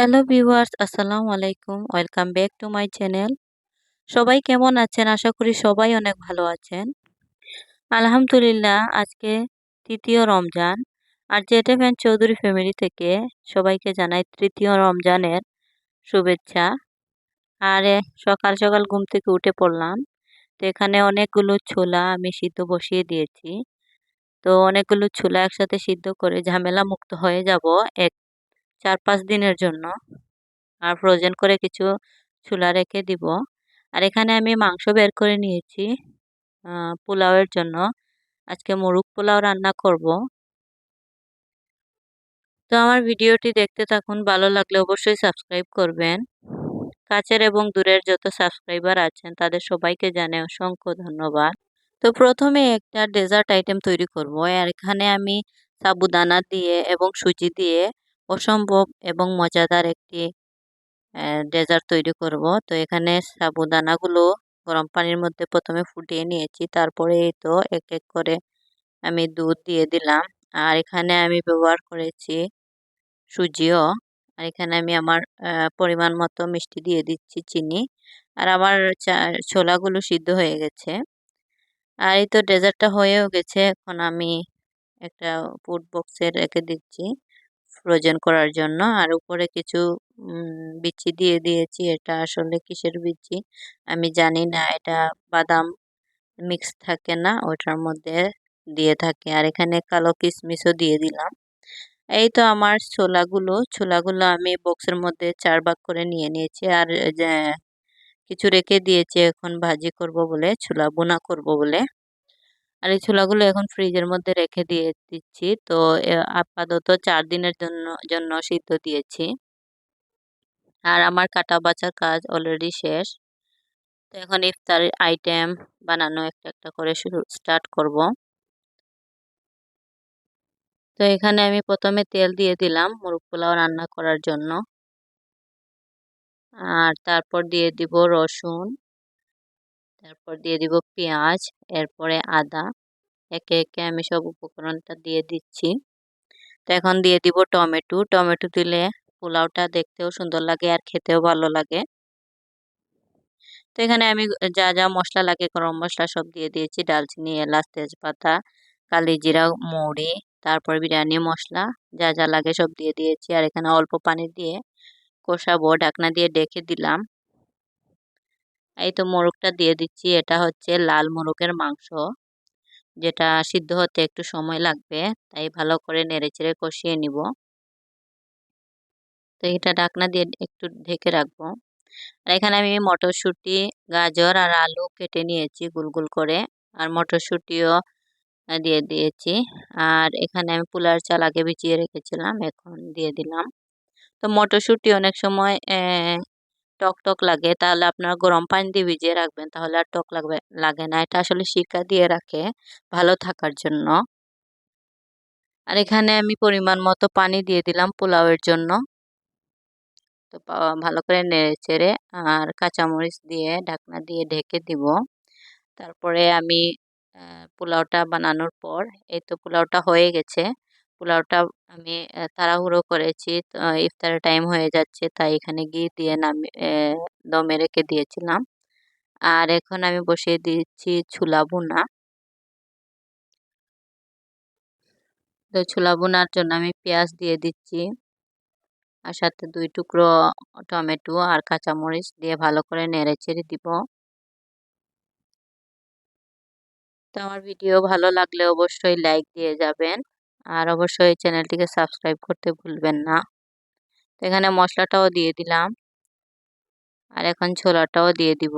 Hello viewers, আসসালামু আলাইকুম। Welcome back to my channel. সবাই কেমন আছেন? আশা করি সবাই অনেক ভালো আছেন। আলহামদুলিল্লাহ, আজকে তৃতীয় রমজান। আর জেটে ফ্যান চৌধুরী ফ্যামিলি থেকে সবাইকে জানাই তৃতীয় রমজানের শুভেচ্ছা। আর সকাল সকাল ঘুম থেকে উঠে পড়লাম। তো এখানে অনেকগুলো ছোলা আমি সিদ্ধ বসিয়ে দিয়েছি। তো অনেকগুলো ছোলা একসাথে সিদ্ধ করে ঝামেলা মুক্ত হয়ে যাব এক চার পাঁচ দিনের জন্য। আর ফ্রোজেন করে কিছু চুলা রেখে দিব। আর এখানে আমি মাংস বের করে নিয়েছি পোলাওয়ের জন্য। আজকে মুরগ পোলাও রান্না করব। তো আমার ভিডিওটি দেখতে থাকুন, ভালো লাগলে অবশ্যই সাবস্ক্রাইব করবেন। কাছের এবং দূরের যত সাবস্ক্রাইবার আছেন, তাদের সবাইকে জানে অসংখ্য ধন্যবাদ। তো প্রথমে একটা ডেজার্ট আইটেম তৈরি করব। আর এখানে আমি সাবুদানা দিয়ে এবং সুজি দিয়ে অসম্ভব এবং মজাদার একটি ডেজার্ট তৈরি করব। তো এখানে সাবুদানাগুলো গরম পানির মধ্যে প্রথমে ফুটিয়ে নিয়েছি। তারপরে এই তো এক এক করে আমি দুধ দিয়ে দিলাম। আর এখানে আমি ব্যবহার করেছি সুজিও। আর এখানে আমি আমার পরিমাণ মতো মিষ্টি দিয়ে দিচ্ছি চিনি। আর আমার ছোলাগুলো সিদ্ধ হয়ে গেছে। আর এই তো ডেজার্টটা হয়েও গেছে। এখন আমি একটা ফুড বক্সে রেখে দিচ্ছি। ফ্রোজেন করার জন্য। আর উপরে কিছু বিচি দিয়ে দিয়েছি। এটা আসলে কিসের বিচি? আমি জানি না। এটা বাদাম মিক্স থাকে না, ওটার মধ্যে দিয়ে থাকে। আর এখানে কালো কিশমিশও দিয়ে দিলাম। এই তো আমার ছোলাগুলো। ছোলাগুলো আমি বক্সের মধ্যে চার ভাগ করে নিয়ে নিয়েছি। আর কিছু রেখে দিয়েছি। এখন ভাজি করব বলে, ছোলা বোনা করব বলে। আর এই ছোলাগুলো এখন ফ্রিজের মধ্যে রেখে দিয়ে দিচ্ছি। তো আপাতত চার দিনের জন্য জন্য সিদ্ধ দিয়েছি। আর আমার কাটা বাছার কাজ অলরেডি শেষ। তো এখন ইফতার আইটেম বানানো একটা একটা করে শুরু স্টার্ট করব। তো এখানে আমি প্রথমে তেল দিয়ে দিলাম মুরগ পোলাও রান্না করার জন্য। আর তারপর দিয়ে দিব রসুন। তারপর দিয়ে দিব পেঁয়াজ, এরপরে আদা। একে একে আমি সব উপকরণটা দিয়ে দিচ্ছি। তো এখন দিয়ে দিব টমেটো। টমেটো দিলে পোলাওটা দেখতেও সুন্দর লাগে আর খেতেও ভালো লাগে। তো এখানে আমি যা যা মশলা লাগে, গরম মশলা সব দিয়ে দিয়েছি। ডালচিনি, এলাচ, তেজপাতা, কালি জিরা, মৌরি, তারপর বিরিয়ানি মশলা যা যা লাগে সব দিয়ে দিয়েছি। আর এখানে অল্প পানি দিয়ে কষাবো। ঢাকনা দিয়ে ডেকে দিলাম। এই তো মোরগটা দিয়ে দিচ্ছি। এটা হচ্ছে লাল মোরগের মাংস, যেটা সিদ্ধ হতে একটু সময় লাগবে, তাই ভালো করে নেড়েচেড়ে কষিয়ে নিব। তো এটা ঢাকনা দিয়ে একটু ঢেকে রাখব। আর এখানে আমি মটরশুঁটি, গাজর আর আলু কেটে নিয়েছি গুল গুল করে, আর মটরশুঁটিও দিয়ে দিয়েছি। আর এখানে আমি পুলার চাল আগে বিছিয়ে রেখেছিলাম, এখন দিয়ে দিলাম। তো মটরশুঁটি অনেক সময় টক টক লাগে, তাহলে আপনার গরম পানি দিয়ে ভিজিয়ে রাখবেন, তাহলে আর টক লাগবে, লাগে না। এটা আসলে শিকা দিয়ে রাখে ভালো থাকার জন্য। আর এখানে আমি পরিমাণ মতো পানি দিয়ে দিলাম পোলাওয়ের জন্য। তো ভালো করে নেড়ে চেড়ে আর কাঁচামরিচ দিয়ে ঢাকনা দিয়ে ঢেকে দিব। তারপরে আমি পোলাওটা বানানোর পর, এই তো পোলাওটা হয়ে গেছে। পোলাওটা আমি তাড়াহুড়ো করেছি। ইফতারের টাইম হয়ে যাচ্ছে, তাই এখানে ঘি দিয়ে নামি দমে রেখে দিয়েছিলাম। আর এখন আমি বসিয়ে দিচ্ছি ছুলা বোনা তো, ছোলা বোনার জন্য আমি পেঁয়াজ দিয়ে দিচ্ছি। আর সাথে দুই টুকরো টমেটো আর কাঁচামরিচ দিয়ে ভালো করে নেড়ে চেড়ে দিব। তো, আমার ভিডিও ভালো লাগলে অবশ্যই লাইক দিয়ে যাবেন। আর অবশ্যই চ্যানেলটিকে সাবস্ক্রাইব করতে ভুলবেন না। এখানে মশলাটাও দিয়ে দিলাম। আর এখন ছোলাটাও দিয়ে দিব।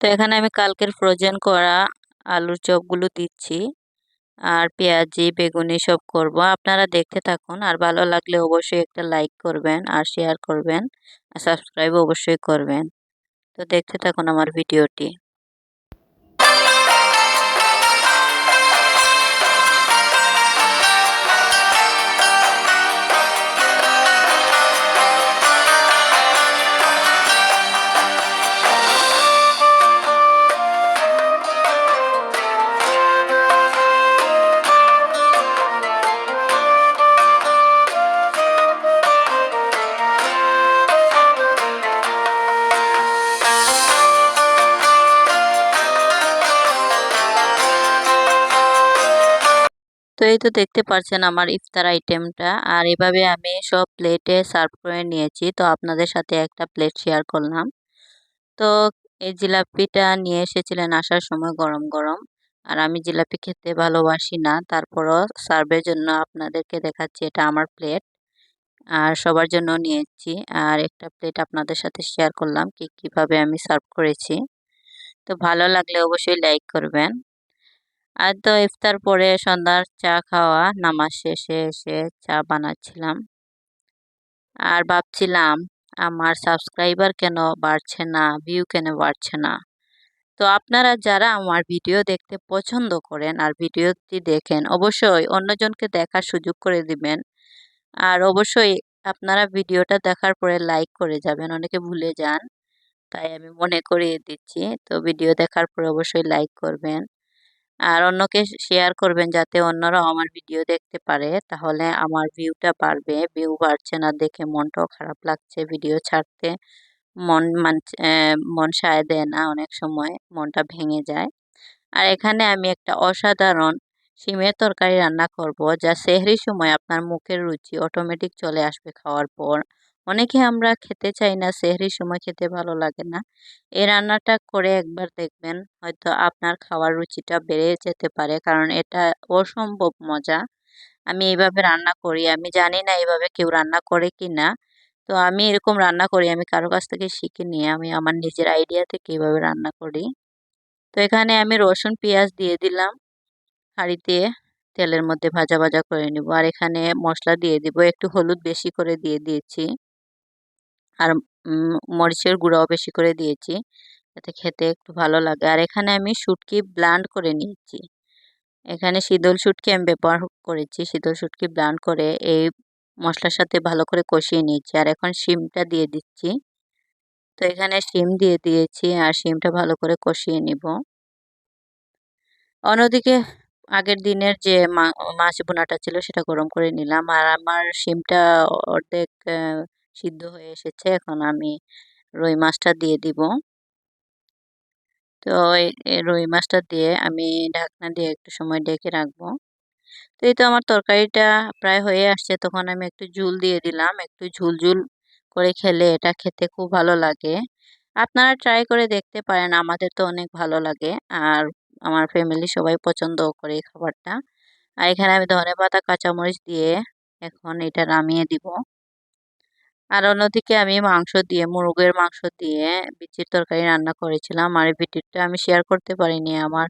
তো এখানে আমি কালকের ফ্রোজেন করা আলুর চপগুলো দিচ্ছি। আর পেঁয়াজি, বেগুনি সব করব। আপনারা দেখতে থাকুন। আর ভালো লাগলে অবশ্যই একটা লাইক করবেন আর শেয়ার করবেন। আর সাবস্ক্রাইব অবশ্যই করবেন। তো দেখতে থাকুন আমার ভিডিওটি তো এই তো দেখতে পারছেন আমার ইফতার আইটেমটা আর এভাবে আমি সব প্লেটে সার্ভ করে নিয়েছি। তো আপনাদের সাথে একটা প্লেট শেয়ার করলাম। তো এই জিলাপিটা নিয়ে এসেছিলেন আসার সময় গরম গরম। আর আমি জিলাপি খেতে ভালোবাসি না। তারপরও সার্ভের জন্য আপনাদেরকে দেখাচ্ছি, এটা আমার প্লেট আর সবার জন্য নিয়েছি। আর একটা প্লেট আপনাদের সাথে শেয়ার করলাম, কি, কীভাবে আমি সার্ভ করেছি। তো ভালো লাগলে অবশ্যই লাইক করবেন। আর তো ইফতার পরে সন্ধ্যার চা খাওয়া, নামাজ শেষে এসে চা বানাচ্ছিলাম। আর ভাবছিলাম, আমার সাবস্ক্রাইবার কেন বাড়ছে না ভিউ কেন বাড়ছে না? তো আপনারা যারা আমার ভিডিও দেখতে পছন্দ করেন আর ভিডিওটি দেখেন, অবশ্যই অন্যজনকে দেখার সুযোগ করে দিবেন। আর অবশ্যই আপনারা ভিডিওটা দেখার পরে লাইক করে যাবেন, অনেকে ভুলে যান। তাই আমি মনে করিয়ে দিচ্ছি, তো ভিডিও দেখার পরে অবশ্যই লাইক করবেন। আর অন্যকে শেয়ার করবেন যাতে অন্যরা আমার ভিডিও দেখতে পারে। তাহলে আমার ভিউটা বাড়বে ভিউ বাড়ছে না দেখে মনটাও খারাপ লাগছে ভিডিও ছাড়তে। মন মানছে মন সায় দেয় না অনেক সময়, মনটা ভেঙে যায়। আর এখানে আমি একটা অসাধারণ শিমের তরকারি রান্না করব, যা সেহরির সময় আপনার মুখের রুচি অটোমেটিক চলে আসবে খাওয়ার পর। অনেকে আমরা খেতে চাই না, সেহরির সময় খেতে ভালো লাগে না। এই রান্নাটা করে একবার দেখবেন, হয়তো আপনার খাওয়ার রুচিটা বেড়ে যেতে পারে, কারণ এটা অসম্ভব মজা। আমি এইভাবে রান্না করি, আমি জানি না এইভাবে কেউ রান্না করে কি না। তো আমি এরকম রান্না করি, আমি কারও কাছ থেকে শিখে নিয়ে আমি আমার নিজের আইডিয়া থেকে এইভাবে রান্না করি। তো এখানে আমি রসুন, পেঁয়াজ দিয়ে দিলাম হাঁড়িতে তেলের মধ্যে ভাজা ভাজা করে নিব। আর এখানে মশলা দিয়ে দিব, একটু হলুদ বেশি করে দিয়ে দিয়েছি। আর মরিচের গুঁড়াও বেশি করে দিয়েছি। যাতে খেতে একটু ভালো লাগে। আর এখানে আমি শুটকি ব্লান্ড করে নিয়েছি। এখানে শীতল শুটকি আমি ব্যবহার করেছি। শীতল শুটকি ব্লান্ড করে এই মশলার সাথে ভালো করে কষিয়ে নিয়েছি। আর এখন শিমটা দিয়ে দিচ্ছি। তো এখানে শিম দিয়ে দিয়েছি আর শিমটা ভালো করে কষিয়ে নিব। অন্যদিকে আগের দিনের যে মাছ বোনাটা ছিল সেটা গরম করে নিলাম। আর আমার শিমটা অর্ধেক সিদ্ধ হয়ে এসেছে। এখন আমি রুই মাছটা দিয়ে দিব। তো রুই মাছটা দিয়ে আমি ঢাকনা দিয়ে একটু সময় ডেকে রাখব। তো এই তো আমার তরকারিটা প্রায় হয়ে আসছে। তখন আমি একটু ঝুল দিয়ে দিলাম। একটু ঝুল ঝুল করে খেলে এটা খেতে খুব ভালো লাগে। আপনারা ট্রাই করে দেখতে পারেন। আমাদের তো অনেক ভালো লাগে। আর আমার ফ্যামিলি সবাই পছন্দ করে এই খাবারটা। আর এখানে আমি ধনে পাতা কাঁচামরিচ দিয়ে এখন এটা নামিয়ে দিব। আর অন্যদিকে আমি মাংস দিয়ে, মুরগের মাংস দিয়ে বিচির তরকারি রান্না করেছিলাম। আর এই ভিডিওটা আমি শেয়ার করতে পারিনি, আমার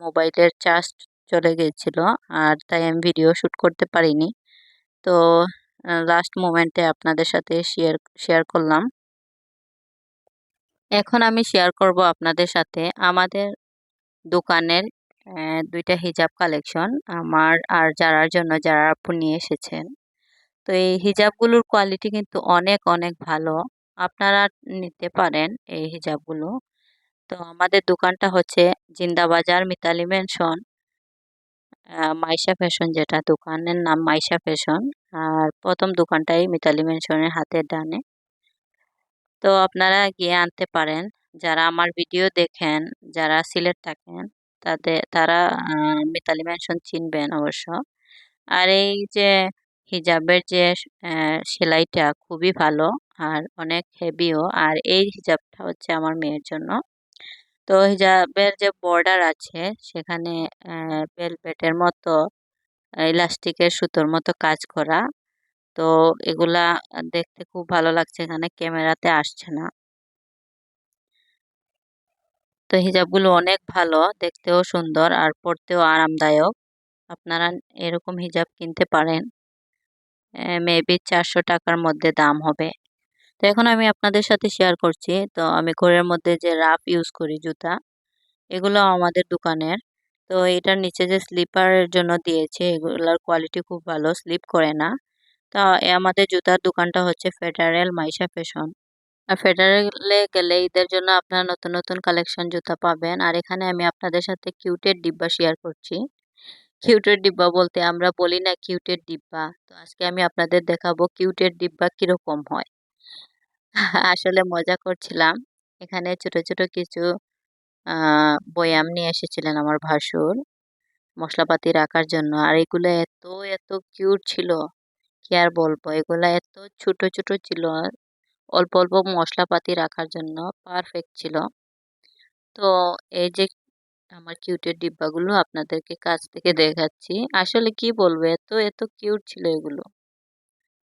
মোবাইলের চার্জ চলে গিয়েছিল আর তাই আমি ভিডিও শ্যুট করতে পারিনি। তো লাস্ট মোমেন্টে আপনাদের সাথে শেয়ার শেয়ার করলাম। এখন আমি শেয়ার করব আপনাদের সাথে আমাদের দোকানের দুইটা হিজাব কালেকশন আমার আর যারার জন্য যারা আপু নিয়ে এসেছেন। তো এই হিজাবগুলোর কোয়ালিটি কিন্তু অনেক অনেক ভালো। আপনারা নিতে পারেন এই হিজাবগুলো। তো আমাদের দোকানটা হচ্ছে জিন্দাবাজার মিতালি মেনশন মাইশা ফ্যাশন যেটা। দোকানের নাম মাইশা ফ্যাশন আর প্রথম দোকানটাই মিতালি মেনশনের হাতের ডানে। তো আপনারা গিয়ে আনতে পারেন। যারা আমার ভিডিও দেখেন, যারা সিলেট থাকেন, তাদের, তারা মিতালি মেনশন চিনবেন অবশ্য। আর এই যে হিজাবের যে সেলাইটা খুবই ভালো আর অনেক হেভিও। আর এই হিজাবটা হচ্ছে আমার মেয়ের জন্য। তো হিজাবের যে বর্ডার আছে, সেখানে বেলভেটের মতো, ইলাস্টিকের সুতোর মতো কাজ করা। তো এগুলা দেখতে খুব ভালো লাগছে, এখানে ক্যামেরাতে আসছে না। তো হিজাবগুলো অনেক ভালো, দেখতেও সুন্দর আর পরতেও আরামদায়ক। আপনারা এরকম হিজাব কিনতে পারেন। মেবি চারশো টাকার মধ্যে দাম হবে। তো এখন আমি আপনাদের সাথে শেয়ার করছি। তো আমি ঘরের মধ্যে যে রাফ ইউজ করি জুতা, এগুলো আমাদের দোকানের। তো এটার নিচে যে স্লিপারের জন্য দিয়েছে, এগুলোর কোয়ালিটি খুব ভালো স্লিপ করে না। তা আমাদের জুতার দোকানটা হচ্ছে ফেডারেল মাইশা ফ্যাশন আর ফেডারেলে গেলে ঈদের জন্য আপনারা নতুন নতুন কালেকশন জুতা পাবেন। আর এখানে আমি আপনাদের সাথে কিউটের ডিব্বা শেয়ার করছি। কিউটের ডিব্বা বলতে আমরা বলি না কিউটের ডিব্বা। তো আজকে আমি আপনাদের দেখাবো কিউটের ডিব্বা কীরকম হয়। আসলে মজা করছিলাম। এখানে ছোট ছোট কিছু বয়াম নিয়ে এসেছিলেন আমার ভাসুর মশলাপাতি রাখার জন্য। আর এগুলো এত এত কিউট ছিল। কি আর বলব? এগুলা এত ছোট ছোট ছিল। অল্প অল্প মশলাপাতি রাখার জন্য পারফেক্ট ছিল। তো এই যে আমার কিউটের ডিব্বাগুলো আপনাদেরকে কাছ থেকে দেখাচ্ছি। আসলে কি বলব, এত এত কিউট ছিল এগুলো।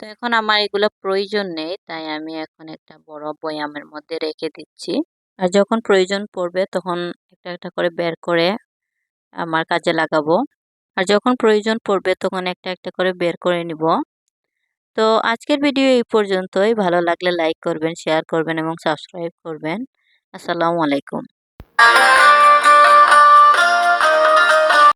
তো এখন আমার এগুলো প্রয়োজন নেই, তাই আমি এখন একটা বড় বয়ামের মধ্যে রেখে দিচ্ছি। আর যখন প্রয়োজন পড়বে, তখন একটা একটা করে বের করে আমার কাজে লাগাবো। আর যখন প্রয়োজন পড়বে, তখন একটা একটা করে বের করে নিব। তো আজকের ভিডিও এই পর্যন্তই। ভালো লাগলে লাইক করবেন শেয়ার করবেন এবং সাবস্ক্রাইব করবেন। আসসালামু আলাইকুম।